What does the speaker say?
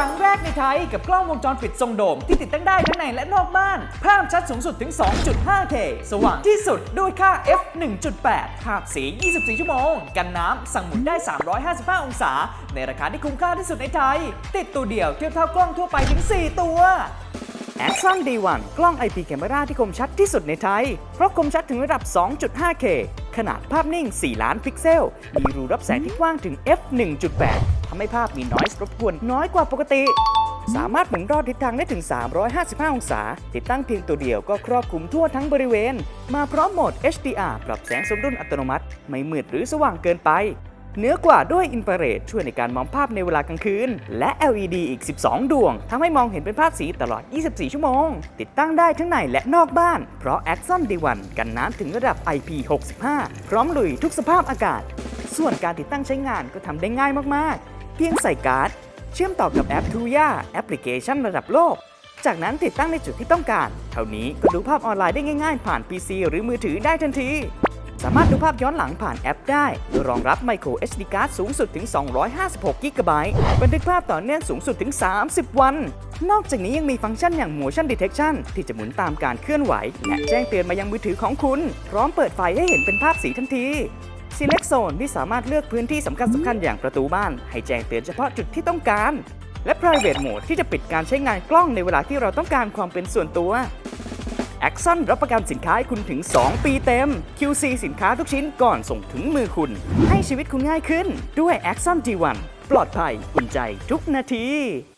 ครั้งแรกในไทยกับกล้องวงจรปิดทรงโดม ที่ติดตั้งได้ทั้งในและนอกบ้าน ภาพชัดสูงสุดถึง 2.5K สว่างที่สุดด้วยค่า f 1.8 ภาพสี 24 ชั่วโมง กันน้ำ สั่งหมุนได้ 355 องศา ในราคาที่คุ้มค่าที่สุดในไทย ติดตัวเดียวเทียบเท่ากล้องทั่วไปถึง 4 ตัว a c t i o n D1 กล้อง IP Camera ที่คมชัดที่สุดในไทย เพราะคมชัดถึงระดับ 2.5K ขนาดภาพนิ่ง 4 ล้านพิกเซล มีรูรับแสงที่กว้างถึง f 1.8 ทำให้ภาพมี noise รบกวนน้อยกว่าปกติ สามารถหมุนรอบทิศทางได้ถึง 355 องศา ติดตั้งเพียงตัวเดียวก็ครอบคลุมทั่วทั้งบริเวณ มาพร้อมโหมด HDR ปรับแสงสมดุลอัตโนมัติ ไม่มืดหรือสว่างเกินไปเหนือกว่าด้วยอินฟราเรดช่วยในการมองภาพในเวลากลางคืน และ LED อีก 12 ดวงทำให้มองเห็นเป็นภาพสีตลอด 24 ชั่วโมง ติดตั้งได้ทั้งในและนอกบ้าน เพราะ Axon D1 กันน้ำถึงระดับ IP65 พร้อมลุยทุกสภาพอากาศ ส่วนการติดตั้งใช้งานก็ทำได้ง่ายมากๆ เพียงใส่การ์ด เชื่อมต่อกับแอป Tuya แอปพลิเคชันระดับโลก จากนั้นติดตั้งในจุดที่ต้องการ เท่านี้ก็ดูภาพออนไลน์ได้ง่าย ๆ ผ่าน PC หรือมือถือได้ทันที สามารถดูภาพย้อนหลังผ่านแอปได้โดยรองรับ Micro SD Card สูงสุดถึง 256 GB บันทึกภาพต่อเนื่องสูงสุดถึง 30 วัน นอกจากนี้ยังมีฟังก์ชันอย่าง Motion Detection ที่จะหมุนตามการเคลื่อนไหว และแจ้งเตือนมายังมือถือของคุณ พร้อมเปิดไฟให้เห็นเป็นภาพสีทันที Select Zone ที่สามารถเลือกพื้นที่สำคัญสำคัญอย่างประตูบ้าน ให้แจ้งเตือนเฉพาะจุดที่ต้องการ และ Private Mode ที่จะปิดการใช้งานกล้องในเวลาที่เราต้องการความเป็นส่วนตัว a c t i o n รับประกันสินค้าให้คุณถึง 2 ปีเต็ม QC สินค้าทุกชิ้นก่อนส่งถึงมือคุณ ให้ชีวิตคุณง่ายขึ้น ด้วย a c t i o n G1 ปลอดภัยอุ่นใจทุกนาที